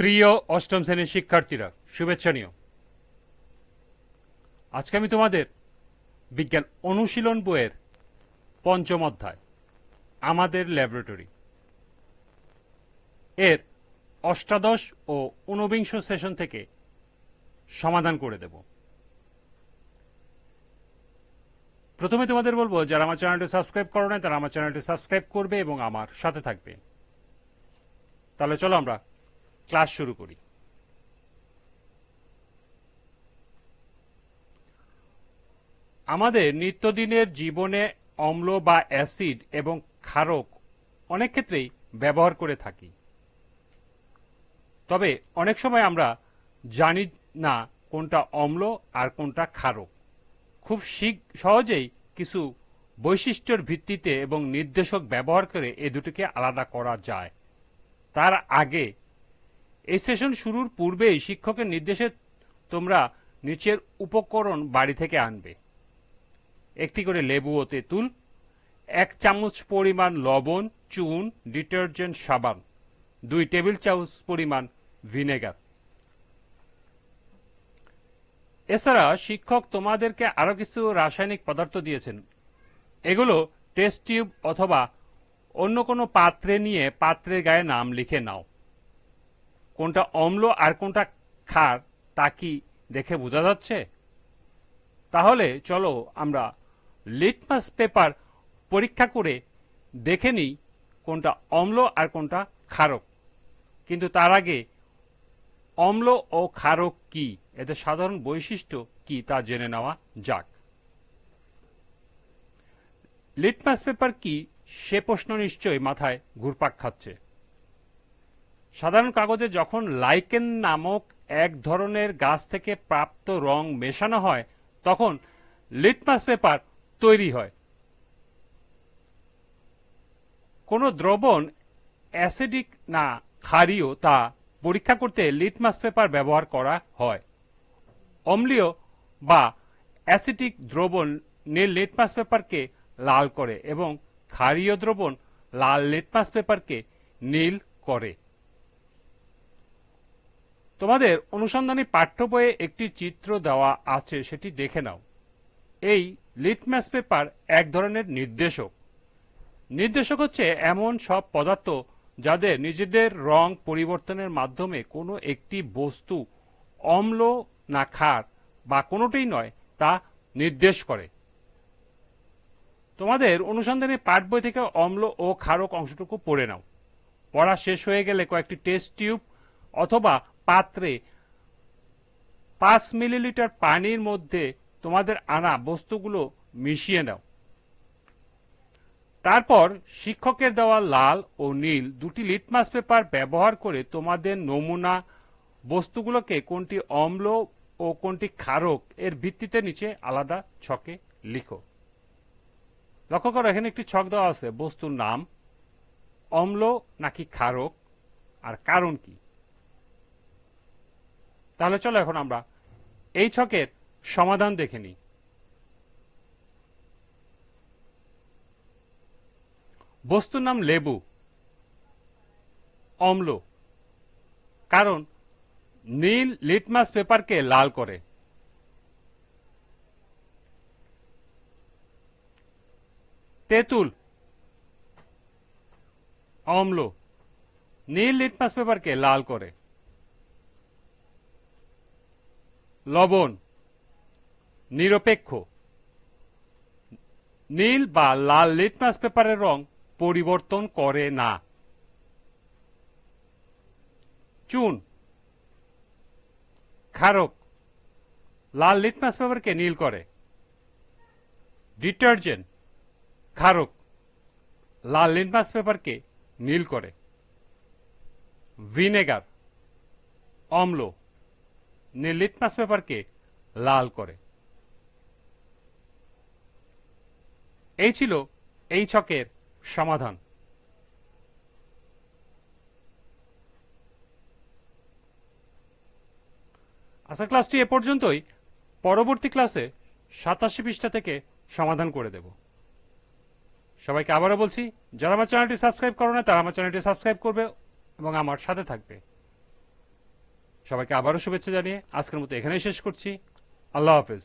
প্রিয় অষ্টম শ্রেণির শিক্ষার্থীরা, শুভেচ্ছা আজকে আমি তোমাদের বিজ্ঞান অনুশীলন বইয়ের পঞ্চম অধ্যায়, আমাদের ল্যাবরেটরি। এর অষ্টাদশ ও ঊনবিংশ সেশন থেকে সমাধান করে দেব। প্রথমে তোমাদের বলব, যারা আমার চ্যানেলটি সাবস্ক্রাইব করো না তারা আমার চ্যানেলটি সাবস্ক্রাইব করবে এবং আমার সাথে থাকবে। তাহলে চলো আমরা ক্লাস শুরু করি। আমাদের নিত্যদিনের জীবনে অম্ল বা অ্যাসিড এবং ক্ষারক অনেক ক্ষেত্রেই ব্যবহার করে থাকি। তবে অনেক সময় আমরা জানি না কোনটা অম্ল আর কোনটা ক্ষারক। খুব সহজেই কিছু বৈশিষ্ট্যের ভিত্তিতে এবং নির্দেশক ব্যবহার করে এ দুটিকে আলাদা করা যায়। তার আগে এই সেশন শুরুর পূর্বেই শিক্ষকের নির্দেশে তোমরা নিচের উপকরণ বাড়ি থেকে আনবে। একটি করে লেবু ও তেঁতুল, এক চামচ পরিমাণ লবণ, চুন, ডিটারজেন্ট, সাবান, দুই টেবিল চামচ পরিমাণ ভিনেগার। এছাড়া শিক্ষক তোমাদেরকে আরও কিছু রাসায়নিক পদার্থ দিয়েছেন। এগুলো টেস্ট টিউব অথবা অন্য কোনো পাত্রে নিয়ে পাত্রের গায়ে নাম লিখে নাও। কোনটা অম্ল আর কোনটা ক্ষার তা কি দেখে বোঝা যাচ্ছে? তাহলে চলো আমরা লিটমাস পেপার পরীক্ষা করে দেখে নিই কোনটা অম্ল আর কোনটা ক্ষারক। কিন্তু তার আগে অম্ল ও ক্ষারক কি? এদের সাধারণ বৈশিষ্ট্য কি তা জেনে নেওয়া যাক। লিটমাস পেপার কি? সে প্রশ্ন নিশ্চয়ই মাথায় ঘুরপাক খাচ্ছে। সাধারণ কাগজে যখন লাইকেন নামক এক ধরনের গাছ থেকে প্রাপ্ত রং মেশানো হয়, তখন লিটমাস পেপার তৈরি হয়। কোন দ্রবণ অ্যাসিডিক না ক্ষারীয় তা পরীক্ষা করতে লিটমাস পেপার ব্যবহার করা হয়। অম্লীয় বা অ্যাসিডিক দ্রবণ নীল লিটমাস পেপারকে লাল করে এবং ক্ষারীয় দ্রবণ লাল লিটমাস পেপারকে নীল করে। তোমাদের অনুসন্ধানী পাঠ্য বইয়ে একটি চিত্র দেওয়া আছে, সেটি দেখে নাও। এই লিটম্যাস পেপার এক ধরনের নির্দেশক। নির্দেশক হচ্ছে এমন সব পদার্থ যাদের নিজেদের রং পরিবর্তনের মাধ্যমে কোনো একটি বস্তু, অম্ল না ক্ষার বা কোনোটাই নয়, তা নির্দেশ করে। তোমাদের অনুসন্ধানী পাঠ বই থেকে অম্ল ও ক্ষারক অংশটুকু পড়ে নাও। পড়া শেষ হয়ে গেলে কয়েকটি টেস্ট টিউব অথবা পাত্রে পাঁচ মিলিলিটার পানির মধ্যে তোমাদের আনা বস্তুগুলো মিশিয়ে নাও। তারপর শিক্ষকের দেওয়া লাল ও নীল দুটি লিটমাস পেপার ব্যবহার করে তোমাদের নমুনা বস্তুগুলোকে কোনটি অম্ল ও কোনটি ক্ষারক এর ভিত্তিতে নিচে আলাদা ছকে লিখো। লক্ষ্য করো, এখানে একটি ছক দেওয়া আছে, বস্তুর নাম, অম্ল নাকি ক্ষারক, আর কারণ কি? তাহলে চলো এখন আমরা এই ছকের সমাধান দেখে নিই। বস্তুর নাম লেবু, অম্ল, কারণ নীল লিটমাস পেপারকে লাল করে। তেঁতুল, অম্ল, নীল লিটমাস পেপারকে লাল করে। লবণ, নিরপেক্ষ। নীল বা লাল লিটমাস পেপারের রং পরিবর্তন করে না। চুন। ক্ষারক, লাল লিটমাস পেপারকে নীল করে। ডিটারজেন্ট, ক্ষারক, লাল লিটমাস পেপারকে নীল করে। ভিনেগার, অম্ল। লিটমাস পেপারকে লাল করে। এই ছিল এই ছকের সমাধান। আশা ক্লাসটি এ পর্যন্তই। পরবর্তী ক্লাসে সাতাশি পৃষ্ঠা থেকে সমাধান করে দেব। সবাইকে আবারও বলছি, যারা আমার চ্যানেলটি সাবস্ক্রাইব করো না, তারা আমার চ্যানেলটি সাবস্ক্রাইব করবে এবং আমার সাথে থাকবে। সবাইকে আবারও শুভেচ্ছা জানিয়ে আজকের মতো এখানেই শেষ করছি। আল্লাহ হাফেজ।